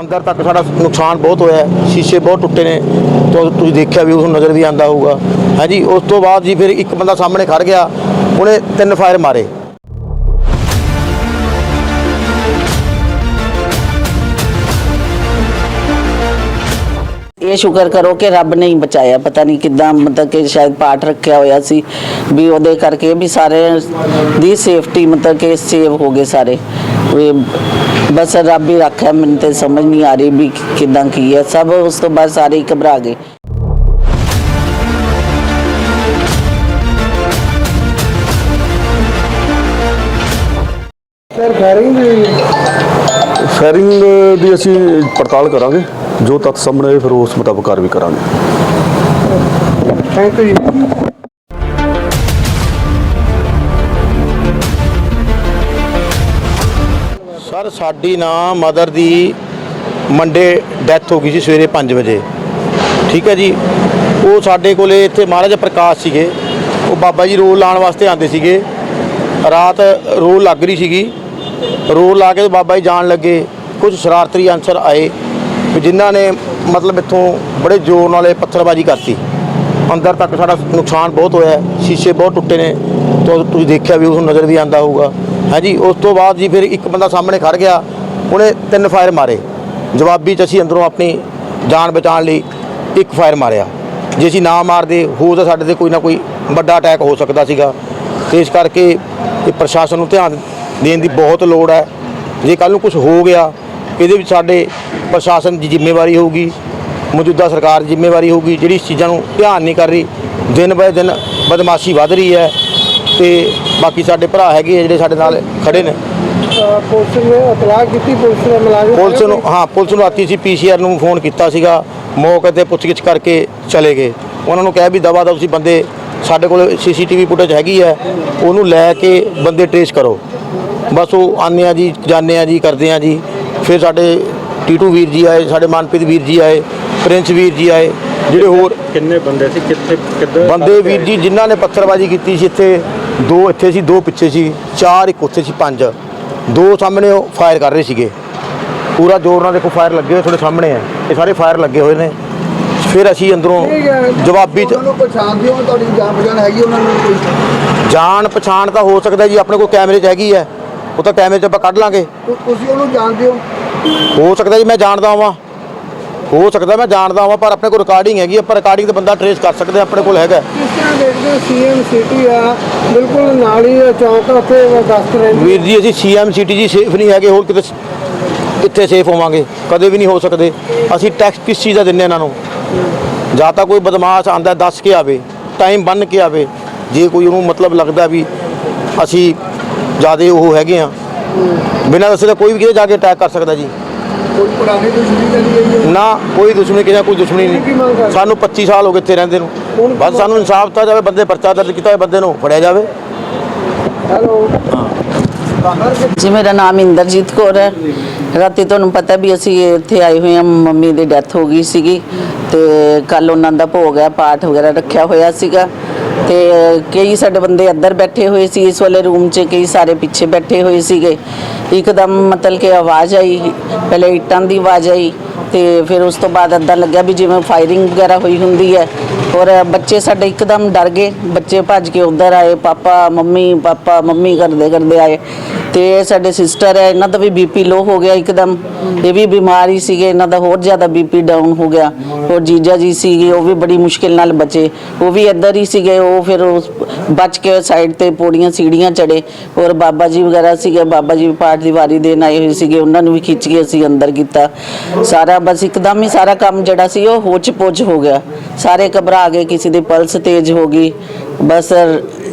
ਅੰਦਰ ਤੱਕ ਸਾਡਾ ਨੁਕਸਾਨ ਬਹੁਤ ਹੋਇਆ ਹੈ। ਸ਼ੀਸ਼ੇ ਬਹੁਤ ਟੁੱਟੇ ਨੇ। ਤੋ ਤੁਸੀਂ ਦੇਖਿਆ ਵੀ ਉਸ ਨਜ਼ਰ ਵੀ ਆਂਦਾ ਹੋਊਗਾ। ਹਾਂਜੀ, ਉਸ ਤੋਂ ਬਾਅਦ ਜੀ ਫਿਰ ਇੱਕ ਬੰਦਾ ਸਾਹਮਣੇ ਖੜ ਗਿਆ। ਉਹਨੇ ਤਿੰਨ ਫਾਇਰ ਮਾਰੇ। ਇਹ ਸ਼ੁਕਰ ਕਰੋ ਕਿ ਰੱਬ ਨੇ ਹੀ ਬਚਾਇਆ ਪਤਾ ਨਹੀਂ ਕਿੱਦਾਂ ਮਤਲਬ ਕਿ ਸ਼ਾਇਦ ਪਾਠ ਰੱਖਿਆ ਹੋਇਆ ਸੀ ਵੀ ਉਹਦੇ ਕਰਕੇ ਵੀ ਸਾਰੇ ਦੀ ਸੇਫਟੀ ਮਤਲਬ ਕਿ ਸੇਵ ਹੋ ਗਏ ਸਾਰੇ ਵੀ ਬਸ ਰੱਬ ਹੀ ਰੱਖਿਆ ਮੈਨੂੰ ਤੇ ਸਮਝ ਨਹੀਂ ਆ ਰਹੀ ਵੀ ਕਿੱਦਾਂ ਕੀ ਹੈ ਸਭ ਉਸ ਤੋਂ ਬਾਅਦ ਸਾਰੇ ਹੀ ਘਬਰਾ ਗਏ ਸਰ ਫਾਇਰਿੰਗ ਦੀ ਫਾਇਰਿੰਗ ਦੀ ਅਸੀਂ ਪੜਤਾਲ ਕਰਾਂਗੇ। ਜੋ ਤੱਥ ਸਾਹਮਣੇ ਆਏ ਫਿਰ ਉਸ ਮੁਤਾਬਕ ਕਾਰਵਾਈ ਕਰਾਂਗੇ। ਥੈਂਕ ਯੂ ਸਰ ਸਾਡੀ ਨਾ ਮਦਰ ਦੀ ਮੰਡੇ ਡੈਥ ਹੋ ਗਈ ਸੀ ਸਵੇਰੇ 5 ਵਜੇ। ਠੀਕ ਹੈ ਜੀ? ਉਹ ਸਾਡੇ ਕੋਲੇ ਇੱਥੇ ਮਹਾਰਾਜਾ ਪ੍ਰਕਾਸ਼ ਸੀਗੇ। ਉਹ ਬਾਬਾ ਜੀ ਰੋਲ ਲਾਉਣ ਵਾਸਤੇ ਆਉਂਦੇ ਸੀਗੇ। ਰਾਤ ਰੋਲ ਲੱਗ ਰਹੀ ਸੀਗੀ। ਰੋਲ ਲਾ ਕੇ ਬਾਬਾ ਜੀ ਜਾਣ ਲੱਗੇ। ਕੁਝ ਸ਼ਰਾਰਤੀ ਅਨਸਰ ਆਏ ਵੀ ਜਿਨ੍ਹਾਂ ਨੇ ਮਤਲਬ ਇੱਥੋਂ ਬੜੇ ਜ਼ੋਰ ਨਾਲ ਇਹ ਪੱਥਰਬਾਜ਼ੀ ਕਰਤੀ। ਅੰਦਰ ਤੱਕ ਸਾਡਾ ਨੁਕਸਾਨ ਬਹੁਤ ਹੋਇਆ ਸ਼ੀਸ਼ੇ ਬਹੁਤ ਟੁੱਟੇ ਨੇ। ਤੋ ਤੁਸੀਂ ਦੇਖਿਆ ਵੀ ਉਸ ਨਜ਼ਰ ਵੀ ਆਂਦਾ ਹੋਊਗਾ। ਹਾਂਜੀ, ਉਸ ਤੋਂ ਬਾਅਦ ਜੀ ਫਿਰ ਇੱਕ ਬੰਦਾ ਸਾਹਮਣੇ ਖੜ ਗਿਆ। ਉਹਨੇ ਤਿੰਨ ਫਾਇਰ ਮਾਰੇ। ਜਵਾਬੀ ਚ ਅਸੀਂ ਅੰਦਰੋਂ ਆਪਣੀ ਜਾਨ ਬਚਾਉਣ ਲਈ ਇੱਕ ਫਾਇਰ ਮਾਰਿਆ। ਜੇ ਅਸੀਂ ਨਾ ਮਾਰਦੇ, ਹੋ ਤਾਂ ਸਾਡੇ ਤੇ ਕੋਈ ਨਾ ਕੋਈ ਵੱਡਾ ਅਟੈਕ ਹੋ ਸਕਦਾ ਸੀਗਾ। ਤੇ ਇਸ ਕਰਕੇ ਇਹ ਪ੍ਰਸ਼ਾਸਨ ਨੂੰ ਧਿਆਨ ਦੇਣ ਦੀ ਬਹੁਤ ਲੋੜ ਹੈ। ਜੇ ਕੱਲ ਨੂੰ ਕੁਝ ਹੋ ਗਿਆ ਇਹਦੇ ਵਿੱਚ ਸਾਡੇ ਪ੍ਰਸ਼ਾਸਨ ਦੀ ਜ਼ਿੰਮੇਵਾਰੀ ਹੋਊਗੀ ਮੌਜੂਦਾ ਸਰਕਾਰ ਦੀ ਜ਼ਿੰਮੇਵਾਰੀ ਹੋਊਗੀ ਜਿਹੜੀ ਇਸ ਚੀਜ਼ਾਂ ਨੂੰ ਧਿਆਨ ਨਹੀਂ ਕਰ ਰਹੀ। ਦਿਨ ਬਾਏ ਦਿਨ ਬਦਮਾਸ਼ੀ ਵੱਧ ਰਹੀ ਹੈ ਤੇ ਬਾਕੀ ਸਾਡੇ ਭਰਾ ਹੈਗੇ ਜਿਹੜੇ ਸਾਡੇ ਨਾਲ ਖੜੇ ਨੇ। ਪੁਲਿਸ ਨੇ ਇਤਲਾਹ ਕੀਤੀ ਪੁਲਿਸ ਦੇ ਮੁਲਾਜ਼ਮ ਪੁਲਿਸ ਨੂੰ ਹਾਂ ਪੁਲਿਸ ਨੂੰ ਰਾਤੀ ਸੀ ਪੀਸੀਆਰ ਨੂੰ ਫੋਨ ਕੀਤਾ ਸੀਗਾ ਮੌਕੇ ਤੇ ਪੁੱਛਗਿੱਛ ਕਰਕੇ ਚਲੇ ਗਏ। ਉਹਨਾਂ ਨੂੰ ਕਿਹਾ ਵੀ ਦਵਾ ਦਾ ਤੁਸੀਂ ਬੰਦੇ ਸਾਡੇ ਕੋਲ ਸੀਸੀਟੀਵੀ ਫੁਟੇਜ ਹੈਗੀ ਹੈ ਉਹਨੂੰ ਲੈ ਕੇ ਬੰਦੇ ਟ੍ਰੇਸ ਕਰੋ। ਬਸ ਉਹ ਆਉਂਦੇ ਆ ਜੀ ਜਾਂਦੇ ਆ ਜੀ ਕਰਦੇ ਆ ਜੀ। ਫਿਰ ਸਾਡੇ ਟੀਟੂ ਵੀਰ ਜੀ ਆਏ ਸਾਡੇ ਮਨਪ੍ਰੀਤ ਵੀਰ ਜੀ ਆਏ ਪ੍ਰਿੰਸ ਵੀਰ ਜੀ ਆਏ ਜਿਹੜੇ ਹੋਰ ਕਿੰਨੇ ਬੰਦੇ ਸੀ? ਕਿੱਥੇ ਕਿੱਦਾਂ ਬੰਦੇ ਵੀਰ ਜੀ ਜਿਨ੍ਹਾਂ ਨੇ ਪੱਥਰਬਾਜ਼ੀ ਕੀਤੀ ਸੀ ਇੱਥੇ ਦੋ ਇੱਥੇ ਸੀ ਦੋ ਪਿੱਛੇ ਸੀ ਚਾਰ ਇੱਕ ਉੱਥੇ ਸੀ ਪੰਜ। ਦੋ ਸਾਹਮਣੇ ਉਹ ਫਾਇਰ ਕਰ ਰਹੇ ਸੀਗੇ। ਪੂਰਾ ਜ਼ੋਰ ਨਾਲ ਦੇਖੋ ਫਾਇਰ ਲੱਗੇ ਹੋਏ ਤੁਹਾਡੇ ਸਾਹਮਣੇ ਹੈ ਇਹ ਸਾਰੇ ਫਾਇਰ ਲੱਗੇ ਹੋਏ ਨੇ। ਫਿਰ ਅਸੀਂ ਅੰਦਰੋਂ ਜਵਾਬੀ ਚ ਉਹਨਾਂ ਨੂੰ ਪਛਾਣਦੇ ਹੋ ਤੁਹਾਡੀ ਜਾਣ ਪਛਾਣ ਹੈਗੀ ਉਹਨਾਂ ਨੂੰ ਕੋਈ? ਜਾਣ ਪਛਾਣ ਤਾਂ ਹੋ ਸਕਦਾ ਜੀ ਆਪਣੇ ਕੋਲ ਕੈਮਰੇ 'ਚ ਹੈਗੀ ਹੈ ਉਹ ਤਾਂ ਕੈਮਰੇ 'ਚ ਆਪਾਂ ਕੱਢ ਲਾਂਗੇ। ਤੁ- ਤੁਸੀਂ ਉਹਨੂੰ ਜਾਣਦੇ ਹੋ? ਹੋ ਸਕਦਾ ਜੀ ਮੈਂ ਜਾਣਦਾ ਹਾਂ ਹੋ ਸਕਦਾ ਮੈਂ ਜਾਣਦਾ ਹਾਂ ਪਰ ਆਪਣੇ ਕੋਲ ਰਿਕਾਰਡਿੰਗ ਹੈਗੀ ਆਪਾਂ ਰਿਕਾਰਡਿੰਗ ਤੇ ਬੰਦਾ ਟਰੇਸ ਕਰ ਸਕਦੇ ਹਾਂ, ਆਪਣੇ ਕੋਲ ਹੈਗਾ। ਕਿਸ ਤਰ੍ਹਾਂ ਦੇਖਦੇ ਹੋ ਸੀਐਮ ਸਿਟੀ ਆ? ਬਿਲਕੁਲ ਨਾਲ ਹੀ ਆ ਚੌਂਕ ਆ, ਉੱਥੇ ਦਸਤ ਰਹਿੰਦੀ ਵੀਰ ਜੀ ਅਸੀਂ ਸੀਐਮ ਸਿਟੀ ਜੀ ਸੇਫ ਨਹੀਂ ਹੈਗੇ ਹੋਰ ਕਿਤੇ ਕਿੱਥੇ ਸੇਫ ਹੋਵਾਂਗੇ ਕਦੇ ਵੀ ਨਹੀਂ ਹੋ ਸਕਦੇ। ਅਸੀਂ ਟੈਕਸ ਕਿਸ ਚੀਜ਼ ਦਾ ਦਿੰਨੇ ਇਹਨਾਂ ਨੂੰ? ਜਾਂ ਤਾਂ ਕੋਈ ਬਦਮਾਸ਼ ਆਂਦਾ ਦੱਸ ਕੇ ਆਵੇ ਟਾਈਮ ਬੰਨ ਕੇ ਆਵੇ। ਜੇ ਕੋਈ ਉਹਨੂੰ ਮਤਲਬ ਲੱਗਦਾ ਵੀ ਅਸੀਂ ਜਿਆਦੇ ਉਹ ਹੈਗੇ ਆ। ਬਿਨਾਂ ਦੱਸੇ ਤਾਂ ਕੋਈ ਵੀ ਕਿਤੇ ਜਾ ਕੇ ਅਟੈਕ ਕਰ ਸਕਦਾ ਜੀ। ਕੋਈ ਪੁਰਾਣੀ ਦੁਸ਼ਮਣੀ ਚੱਲੀ ਗਈ ਹੈ ਨਾ ਕੋਈ ਦੁਸ਼ਮਣੀ ਕਿਸੇ ਨਾਲ ਕੋਈ ਦੁਸ਼ਮਣੀ ਨਹੀਂ? ਸਾਨੂੰ 25 ਸਾਲ ਹੋ ਗਏ ਇੱਥੇ ਰਹਿੰਦੇ ਨੂੰ। ਬਸ ਸਾਨੂੰ ਇਨਸਾਫ ਦਿੱਤਾ ਜਾਵੇ ਬੰਦੇ ਪਰਚਾ ਦਰਜ ਕੀਤਾ ਹੋਏ ਬੰਦੇ ਨੂੰ ਫੜਿਆ ਜਾਵੇ। ਹੈਲੋ। ਜੀ ਮੇਰਾ ਨਾਮ ਇੰਦਰਜੀਤ ਕੌਰ ਹੈ। ਰਾਤੀ ਤੁਹਾਨੂੰ ਪਤਾ ਵੀ ਅਸੀਂ ਇੱਥੇ ਆਏ ਹੋਏ ਹਾਂ ਮੰਮੀ ਦੀ ਡੈਥ ਹੋ ਗਈ ਸੀਗੀ ਤੇ ਕੱਲ ਉਹਨਾਂ ਦਾ ਭੋਗ ਹੈ ਪਾਠ ਵਗੈਰਾ ਰੱਖਿਆ ਹੋਇਆ ਸੀਗਾ। ਤੇ ਕਈ ਸਾਡੇ ਬੰਦੇ ਅੰਦਰ ਬੈਠੇ ਹੋਏ ਸੀ ਇਸ ਵਾਲੇ ਰੂਮ 'ਚ, ਕਈ ਸਾਰੇ ਪਿੱਛੇ ਬੈਠੇ ਹੋਏ ਸੀਗੇ। ਇੱਕਦਮ ਮਤਲਬ ਕਿ ਆਵਾਜ਼ ਆਈ, ਪਹਿਲੇ ਇੱਟਾਂ ਦੀ ਆਵਾਜ਼ ਆਈ ਤੇ ਫਿਰ ਉਸ ਤੋਂ ਬਾਅਦ ਅੱਦਾਂ ਲੱਗਿਆ ਵੀ ਜਿਵੇਂ ਫਾਇਰਿੰਗ ਵਗੈਰਾ ਹੋਈ ਹੁੰਦੀ ਹੈ। ਔਰ ਬੱਚੇ ਸਾਡੇ ਇੱਕਦਮ ਡਰ ਗਏ, ਬੱਚੇ ਭੱਜ ਕੇ ਉੱਧਰ ਆਏ, ਪਾਪਾ, ਮੰਮੀ ਪਾਪਾ, ਮੰਮੀ ਕਰਦੇ ਕਰਦੇ ਆਏ। ਤੇ ਸਾਡੇ ਸਿਸਟਰ ਹੈ, ਇਹਨਾਂ ਦਾ ਵੀ ਬੀਪੀ ਲੋ ਹੋ ਗਿਆ ਇੱਕਦਮ। ਇਹ ਵੀ ਬਿਮਾਰ ਸੀਗੇ, ਇਹਨਾਂ ਦਾ ਹੋਰ ਜ਼ਿਆਦਾ ਬੀਪੀ ਡਾਊਨ ਹੋ ਗਿਆ। ਔਰ ਜੀਜਾ ਜੀ ਸੀਗੇ, ਉਹ ਵੀ ਬੜੀ ਮੁਸ਼ਕਿਲ ਨਾਲ ਬਚੇ। ਉਹ ਵੀ ਇੱਧਰ ਹੀ ਸੀਗੇ, ਉਹ ਫਿਰ ਉਸ- ਬਚ ਕੇ ਸਾਈਡ ਤੇ ਪੌੜੀਆਂ ਸੀੜੀਆਂ ਚੜੇ ਔਰ ਬਾਬਾ ਜੀ ਵਗੈਰਾ ਸੀਗੇ, ਬਾਬਾ ਜੀ ਪਾਠ ਦੀ ਵਾਰੀ ਦੇਣ ਆਏ ਹੋਏ ਸੀਗੇ, ਉਹਨਾਂ ਨੂੰ ਵੀ ਖਿੱਚ ਕੇ ਅਸੀਂ ਅੰਦਰ ਕੀਤਾ। ਸਾਰਾ ਬਸ ਇੱਕਦਮ ਹੀ ਸਾਰਾ ਕੰਮ ਜਿਹੜਾ ਸੀ, ਉਹ ਹੋਚ ਪੋਚ ਹੋ ਗਿਆ। ਸਾਰੇ ਘਬਰਾ ਗਏ, ਕਿਸੇ ਦੀ ਪਲਸ ਤੇਜ਼ ਹੋ ਗਈ। ਬਸ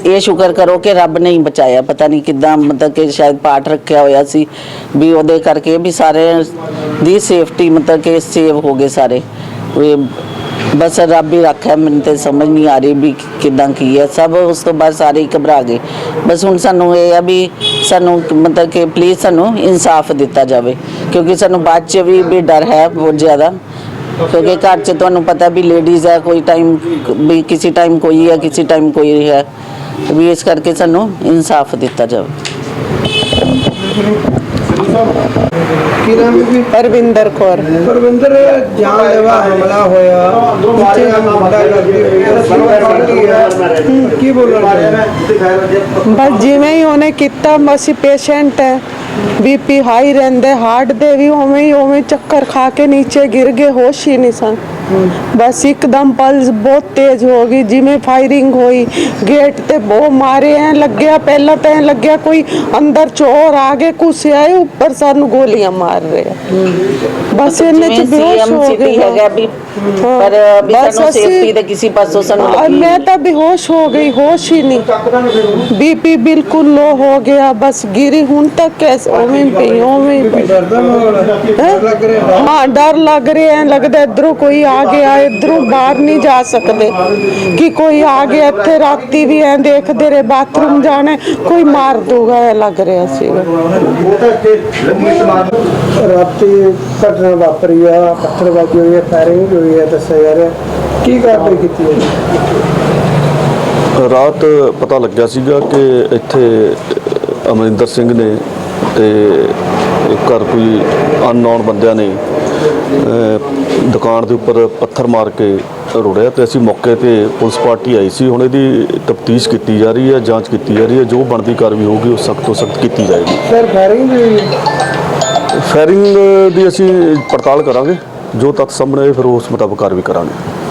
ਇਹ ਸ਼ੁਕਰ ਕਰੋ ਕਿ ਰੱਬ ਨੇ ਹੀ ਬਚਾਇਆ। ਪਤਾ ਨਹੀਂ ਕਿੱਦਾਂ ਮਤਲਬ ਕਿ ਸ਼ਾਇਦ ਪਾਠ ਰੱਖਿਆ ਹੋਇਆ ਸੀ ਵੀ ਉਹਦੇ ਕਰਕੇ ਵੀ ਸਾਰੇ ਦੀ ਸੇਫਟੀ ਮਤਲਬ ਕਿ ਸੇਵ ਹੋ ਗਏ ਸਾਰੇ। ਵੀ ਬਸ ਰੱਬ ਹੀ ਰੱਖਿਆ, ਮੈਨੂੰ ਤੇ ਸਮਝ ਨਹੀਂ ਆ ਰਹੀ ਵੀ ਕਿੱਦਾਂ ਕੀ ਹੈ। ਸਭ ਉਸ ਤੋਂ ਬਾਅਦ ਸਾਰੇ ਹੀ ਘਬਰਾ ਗਏ। ਬਸ ਹੁਣ ਸਾਨੂੰ ਇਹ ਆ ਵੀ ਸਾਨੂੰ ਮਤਲਬ ਕਿ ਪਲੀਜ਼ ਸਾਨੂੰ ਇਨਸਾਫ ਦਿੱਤਾ ਜਾਵੇ। ਕਿਉਂਕਿ ਸਾਨੂੰ ਬਾਅਦ ਚ ਵੀ ਵੀ ਡਰ ਹੈ ਬਹੁਤ ਜ਼ਿਆਦਾ। ਕਿਉਂਕਿ ਘਰ 'ਚ ਤੁਹਾਨੂੰ ਪਤਾ ਵੀ ਲੇਡੀਜ਼ ਹੈ ਕੋਈ ਟਾਈਮ ਵੀ ਕਿਸੇ ਟਾਈਮ ਕੋਈ ਹੈ ਕਿਸੇ ਟਾਈਮ ਕੋਈ ਹੈ ਵੀ ਇਸ ਕਰਕੇ ਸਾਨੂੰ ਇਨਸਾਫ ਦਿੱਤਾ ਜਾਵੇ ਕੀ ਨਾਮ ਹੈ ਜੀ ਪਰਵਿੰਦਰ ਕੌਰ ਪਰਵਿੰਦਰ ਜਾਨਲੇਵਾ ਹਮਲਾ ਹੋਇਆ ਬੱਚੇ ਦਾ ਮੁੰਡਾ ਲੱਗੀ ਹੋਈ ਹੈ ਸਿਰ ਫਟ ਗਿਆ ਕੀ ਬੋਲਣਾ ਬਸ ਜਿਵੇਂ ਹੀ ਉਹਨੇ ਕੀਤਾ ਅਸੀਂ ਪੇਸ਼ੈਂਟ ਹੈ ਬੀਪੀ ਹਾਈ ਰਹਿੰਦੇ ਹਾਰਟ ਦੇ ਵੀ ਉਵੇਂ ਹੀ ਉਵੇਂ ਚੱਕਰ ਖਾ ਕੇ ਨੀਚੇ ਗਿਰ ਗਏ ਹੋਸ਼ ਹੀ ਨਹੀਂ ਸਨ। ਬਸ ਇੱਕਦਮ ਪਲਸ ਬਹੁਤ ਤੇਜ਼ ਹੋ ਗਈ ਜਿਵੇਂ ਫਾਇਰਿੰਗ ਹੋਈ। ਗੇਟ ਤੇ ਬਹੁ ਮਾਰੇ ਐ ਲੱਗਿਆ ਪਹਿਲਾਂ ਤਾਂ ਲੱਗਿਆ ਕੋਈ ਅੰਦਰ ਚੋਰ ਆ ਕੇ ਘੁਸਿਆ ਉੱਪਰ ਸਾਨੂੰ ਗੋਲੀਆਂ ਮਾਰ ਰਹੇ ਬਸ ਇਹਨੇ ਚ ਬੇਹੋਸ਼ ਹੋ ਗਈ ਪਰ ਵੀ ਸਾਨੂੰ ਮੈਂ ਤਾਂ ਬੇਹੋਸ਼ ਹੋ ਗਈ ਹੋਸ਼ ਹੀ ਨਹੀਂ। ਬੀਪੀ ਬਿਲਕੁਲ ਲੋ ਹੋ ਗਿਆ ਬਸ ਗਿਰੀ ਹੁਣ ਤੱਕ ਬਸ ਉਵੇਂ ਪਈ ਉਵੇਂ ਪਈ। ਹਾਂ? ਡਰ ਲੱਗ ਰਿਹਾ ਐ ਲੱਗਦਾ ਇਧਰੋਂ ਕੋਈ ਆ ਗਿਆ ਇਧਰੋਂ ਬਾਹਰ ਨਹੀਂ ਜਾ ਸਕਦੇ। ਕਿ ਕੋਈ ਆ ਗਿਆ ਇੱਥੇ ਰਾਤੀ ਵੀ ਐ ਦੇਖਦੇ ਰਹੇ ਬਾਥਰੂਮ ਜਾਣਾ ਕੋਈ ਮਾਰ ਦੂਗਾ ਐ ਲੱਗ ਰਿਹਾ ਸੀਗਾ ਰਾਤੀ ਘਟਨਾ ਕੀ ਕਾਰਵਾਈ ਕੀਤੀ ਹੈ? ਰਾਤ ਪਤਾ ਲੱਗਿਆ ਸੀਗਾ ਕਿ ਇੱਥੇ ਅਮਰਿੰਦਰ ਸਿੰਘ ਨੇ ਤੇ ਇੱਕ ਘਰ ਕੋਈ ਅਨਨੋਨ ਬੰਦਿਆਂ ਨੇ ਦੁਕਾਨ ਦੇ ਉੱਪਰ ਪੱਥਰ ਮਾਰ ਕੇ ਰੋੜਿਆ ਤੇ ਅਸੀਂ ਮੌਕੇ ਤੇ ਪੁਲਿਸ ਪਾਰਟੀ ਆਈ ਸੀ। ਹੁਣ ਇਹਦੀ ਤਫਤੀਸ਼ ਕੀਤੀ ਜਾ ਰਹੀ ਹੈ ਜਾਂਚ ਕੀਤੀ ਜਾ ਰਹੀ ਹੈ ਜੋ ਬਣਦੀ ਕਾਰਵਾਈ ਹੋਊਗੀ ਉਹ ਸਖਤ ਤੋਂ ਸਖਤ ਕੀਤੀ ਜਾਏਗੀ। ਸਰ ਫਾਇਰਿੰਗ ਵੀ ਫਾਇਰਿੰਗ ਦੀ ਅਸੀਂ ਪੜਤਾਲ ਕਰਾਂਗੇ ਜੋ ਤੱਥ ਸਾਹਮਣੇ ਆਏ ਫਿਰ ਉਸ ਮੁਤਾਬਕ ਕਾਰਵਾਈ ਕਰਾਂਗੇ।